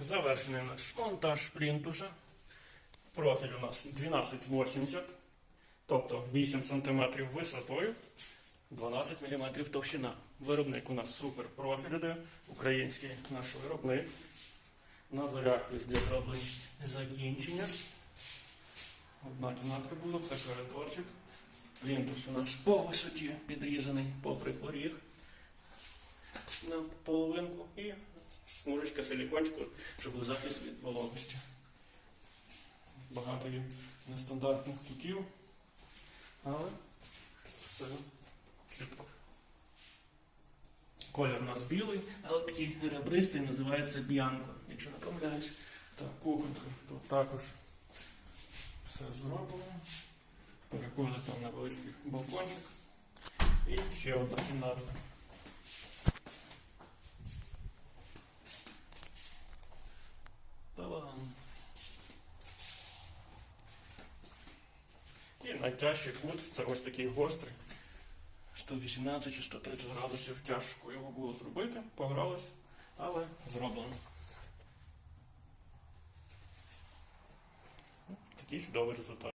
Завершений наш монтаж плінтуса. Профіль у нас 1280, тобто 8 см висотою, 12 мм товщина. Виробник у нас супер профіль, іде, український наш виробник. На дверях везде зроблені закінчення. Одна кімнатка була, це коридорчик. Плінтус у нас по висоті підрізаний попри поріг на половинку і смужечка силікончику, щоб був захист від вологості. Багато є нестандартних кутів, але все чітко. Колір у нас білий, але такий ребристий називається б'янко. Якщо не помиляюсь, так, кухонка тут також все зроблено. Переходить там невеличкий балкончик. І ще одна кімнатка. Та-дам! І найтяжчий кут це ось такий гострий. 118 чи 130 градусів тяжко його було зробити, погралось, але зроблено. Такий чудовий результат.